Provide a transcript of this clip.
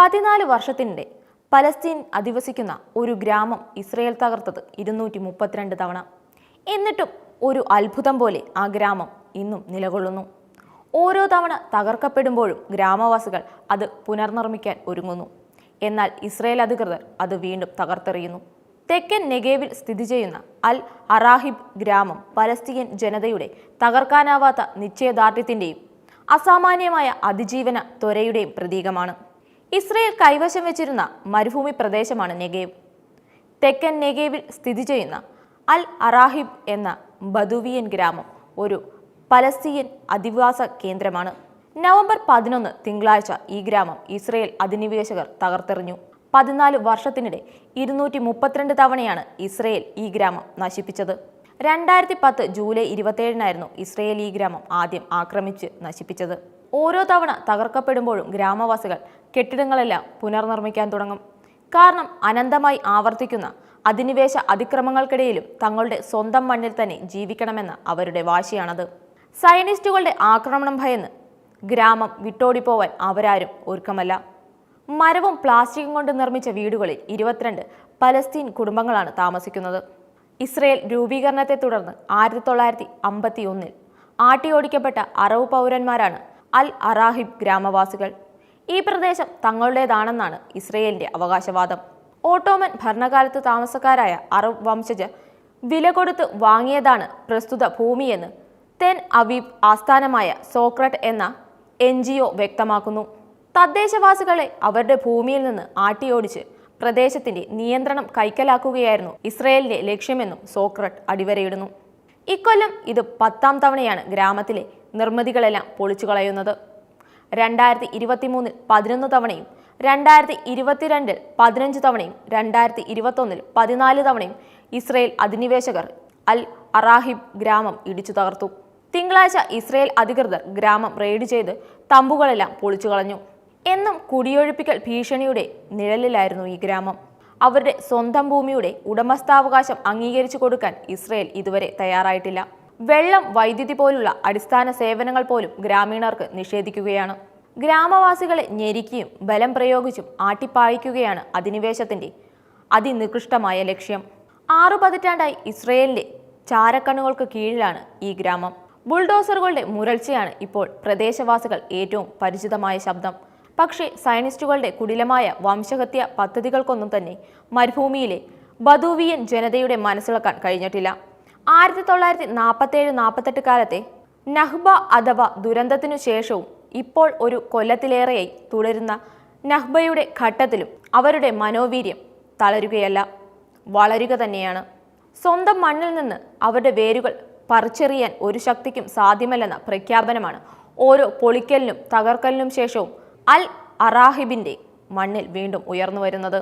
പതിനാല് വർഷത്തിനിടെ പലസ്തീൻ അധിവസിക്കുന്ന ഒരു ഗ്രാമം ഇസ്രയേൽ തകർത്തത് ഇരുന്നൂറ്റി മുപ്പത്തിരണ്ട് തവണ. എന്നിട്ടും ഒരു അത്ഭുതം പോലെ ആ ഗ്രാമം ഇന്നും നിലകൊള്ളുന്നു. ഓരോ തവണ തകർക്കപ്പെടുമ്പോഴും ഗ്രാമവാസികൾ അത് പുനർനിർമ്മിക്കാൻ ഒരുങ്ങുന്നു. എന്നാൽ ഇസ്രയേൽ അധികൃതർ അത് വീണ്ടും തകർത്തെറിയുന്നു. തെക്കൻ നെഗേവിൽ സ്ഥിതി ചെയ്യുന്ന അൽ അറാഹിബ് ഗ്രാമം പലസ്തീൻ ജനതയുടെ തകർക്കാനാവാത്ത നിശ്ചയദാർഢ്യത്തിന്റെയും അസാമാന്യമായ അതിജീവന ത്വരയുടെയും പ്രതീകമാണ്. ഇസ്രയേൽ കൈവശം വെച്ചിരുന്ന മരുഭൂമി പ്രദേശമാണ് നെഗേവ് തെക്കൻ നെഗേവിൽ സ്ഥിതി ചെയ്യുന്ന അൽ അറാഹിബ് എന്ന ബദുവിയൻ ഗ്രാമം ഒരു പലസ്തീൻ അധിവാസ കേന്ദ്രമാണ്. നവംബർ പതിനൊന്ന് തിങ്കളാഴ്ച ഈ ഗ്രാമം ഇസ്രയേൽ അധിനിവേശകർ തകർത്തെറിഞ്ഞു. പതിനാല് വർഷത്തിനിടെ ഇരുന്നൂറ്റി മുപ്പത്തിരണ്ട് തവണയാണ് ഇസ്രയേൽ ഈ ഗ്രാമം നശിപ്പിച്ചത്. രണ്ടായിരത്തി പത്ത് ജൂലൈ ഇരുപത്തേഴിനായിരുന്നു ഇസ്രയേൽ ഈ ഗ്രാമം ആദ്യം ആക്രമിച്ച് നശിപ്പിച്ചത്. ഓരോ തവണ തകർക്കപ്പെടുമ്പോഴും ഗ്രാമവാസികൾ കെട്ടിടങ്ങളെല്ലാം പുനർനിർമ്മിക്കാൻ തുടങ്ങും. കാരണം അനന്തമായി ആവർത്തിക്കുന്ന അധിനിവേശ അതിക്രമങ്ങൾക്കിടയിലും തങ്ങളുടെ സ്വന്തം മണ്ണിൽ തന്നെ ജീവിക്കണമെന്ന അവരുടെ വാശിയാണത്. സയനിസ്റ്റുകളുടെ ആക്രമണം ഭയന്ന് ഗ്രാമം വിട്ടോടിപ്പോവാൻ അവരാരും ഒരുക്കമല്ല. മരവും പ്ലാസ്റ്റിക്കും കൊണ്ട് നിർമ്മിച്ച വീടുകളിൽ ഇരുപത്തിരണ്ട് പലസ്തീൻ കുടുംബങ്ങളാണ് താമസിക്കുന്നത്. ഇസ്രയേൽ രൂപീകരണത്തെ തുടർന്ന് ആയിരത്തി തൊള്ളായിരത്തി അമ്പത്തി ഒന്നിൽ ആട്ടിയോടിക്കപ്പെട്ട അറബ് പൗരന്മാരാണ് അൽ അറാഹിബ് ഗ്രാമവാസികൾ. ഈ പ്രദേശം തങ്ങളുടേതാണെന്നാണ് ഇസ്രയേലിന്റെ അവകാശവാദം. ഓട്ടോമൻ ഭരണകാലത്ത് താമസക്കാരായ അറബ് വംശജ് വില കൊടുത്ത് വാങ്ങിയതാണ് പ്രസ്തുത ഭൂമിയെന്ന് തെൻ അവീബ് ആസ്ഥാനമായ സോക്രട്ട് എന്ന എൻ വ്യക്തമാക്കുന്നു. തദ്ദേശവാസികളെ അവരുടെ ഭൂമിയിൽ നിന്ന് ആട്ടിയോടിച്ച് പ്രദേശത്തിന്റെ നിയന്ത്രണം കൈക്കലാക്കുകയായിരുന്നു ഇസ്രയേലിന്റെ ലക്ഷ്യമെന്നും സോക്രട്ട് അടിവരയിടുന്നു. ഇക്കൊല്ലം ഇത് പത്താം തവണയാണ് ഗ്രാമത്തിലെ നിർമ്മിതികളെല്ലാം പൊളിച്ചു കളയുന്നത്. രണ്ടായിരത്തി ഇരുപത്തിമൂന്നിൽ പതിനൊന്ന് തവണയും രണ്ടായിരത്തി ഇരുപത്തിരണ്ടിൽ പതിനഞ്ച് തവണയും രണ്ടായിരത്തി ഇരുപത്തൊന്നിൽ പതിനാല് തവണയും ഇസ്രയേൽ അധിനിവേശകർ അൽ അറാഹിബ് ഗ്രാമം ഇടിച്ചു തകർത്തു. തിങ്കളാഴ്ച ഇസ്രയേൽ അധികൃതർ ഗ്രാമം റെയ്ഡ് ചെയ്ത് തമ്പുകളെല്ലാം പൊളിച്ചു കളഞ്ഞു. എന്നും കുടിയൊഴിപ്പിക്കൽ ഭീഷണിയുടെ നിഴലിലായിരുന്നു ഈ ഗ്രാമം. അവരുടെ സ്വന്തം ഭൂമിയുടെ ഉടമസ്ഥാവകാശം അംഗീകരിച്ചു കൊടുക്കാൻ ഇസ്രയേൽ ഇതുവരെ തയ്യാറായിട്ടില്ല. വെള്ളം വൈദ്യുതി പോലുള്ള അടിസ്ഥാന സേവനങ്ങൾ പോലും ഗ്രാമീണർക്ക് നിഷേധിക്കുകയാണ്. ഗ്രാമവാസികളെ ഞെരിക്കുകയും ബലം പ്രയോഗിച്ചും ആട്ടിപ്പായിക്കുകയാണ് അധിനിവേശത്തിന്റെ അതിനികൃഷ്ടമായ ലക്ഷ്യം. ആറു പതിറ്റാണ്ടായി ഇസ്രയേലിന്റെ ചാരക്കണ്ണുകൾക്ക് കീഴിലാണ് ഈ ഗ്രാമം. ബുൾഡോസറുകളുടെ മുരൾച്ചയാണ് ഇപ്പോൾ പ്രദേശവാസികൾ ഏറ്റവും പരിചിതമായ ശബ്ദം. പക്ഷേ സയനിസ്റ്റുകളുടെ കുടിലമായ വംശഹത്യ പദ്ധതികൾക്കൊന്നും തന്നെ മരുഭൂമിയിലെ ബദൂവിയൻ ജനതയുടെ മനസ്സിളക്കാൻ കഴിഞ്ഞിട്ടില്ല. ആയിരത്തി തൊള്ളായിരത്തി നാൽപ്പത്തേഴ് നാൽപ്പത്തെട്ട് കാലത്തെ നഹ്ബ അഥവാ ദുരന്തത്തിനു ശേഷവും ഇപ്പോൾ ഒരു കൊല്ലത്തിലേറെയായി തുടരുന്ന നഹ്ബയുടെ ഘട്ടത്തിലും അവരുടെ മനോവീര്യം തളരുകയല്ല. വളരുക തന്നെയാണ്. സ്വന്തം മണ്ണിൽ നിന്ന് അവരുടെ വേരുകൾ പറിച്ചെറിയാൻ ഒരു ശക്തിക്കും സാധ്യമല്ലെന്ന പ്രഖ്യാപനമാണ് ഓരോ പൊളിക്കലിനും തകർക്കലിനും ശേഷവും അൽ അറാഹിബിന്റെ മണ്ണിൽ വീണ്ടും ഉയർന്നു വരുന്നത്.